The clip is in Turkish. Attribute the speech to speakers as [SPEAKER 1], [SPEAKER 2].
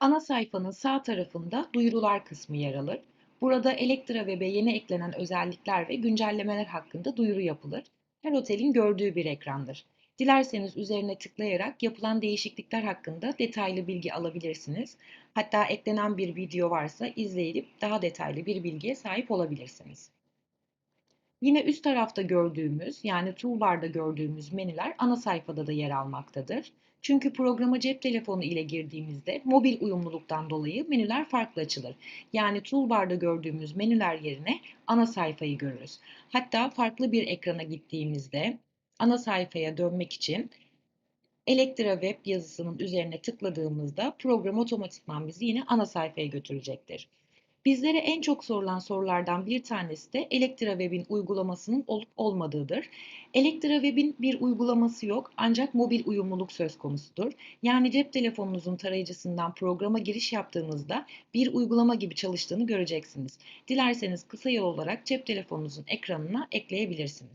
[SPEAKER 1] Ana sayfanın sağ tarafında duyurular kısmı yer alır. Burada Elektra Web'e yeni eklenen özellikler ve güncellemeler hakkında duyuru yapılır. Her otelin gördüğü bir ekrandır. Dilerseniz üzerine tıklayarak yapılan değişiklikler hakkında detaylı bilgi alabilirsiniz. Hatta eklenen bir video varsa izleyip daha detaylı bir bilgiye sahip olabilirsiniz. Yine üst tarafta gördüğümüz yani toolbar'da gördüğümüz menüler ana sayfada da yer almaktadır. Çünkü programa cep telefonu ile girdiğimizde mobil uyumluluktan dolayı menüler farklı açılır. Yani toolbar'da gördüğümüz menüler yerine ana sayfayı görürüz. Hatta farklı bir ekrana gittiğimizde ana sayfaya dönmek için Elektra Web yazısının üzerine tıkladığımızda program otomatikman bizi yine ana sayfaya götürecektir. Bizlere en çok sorulan sorulardan bir tanesi de Elektra Web'in uygulamasının olup olmadığıdır. Elektra Web'in bir uygulaması yok ancak mobil uyumluluk söz konusudur. Yani cep telefonunuzun tarayıcısından programa giriş yaptığınızda bir uygulama gibi çalıştığını göreceksiniz. Dilerseniz kısa yol olarak cep telefonunuzun ekranına ekleyebilirsiniz.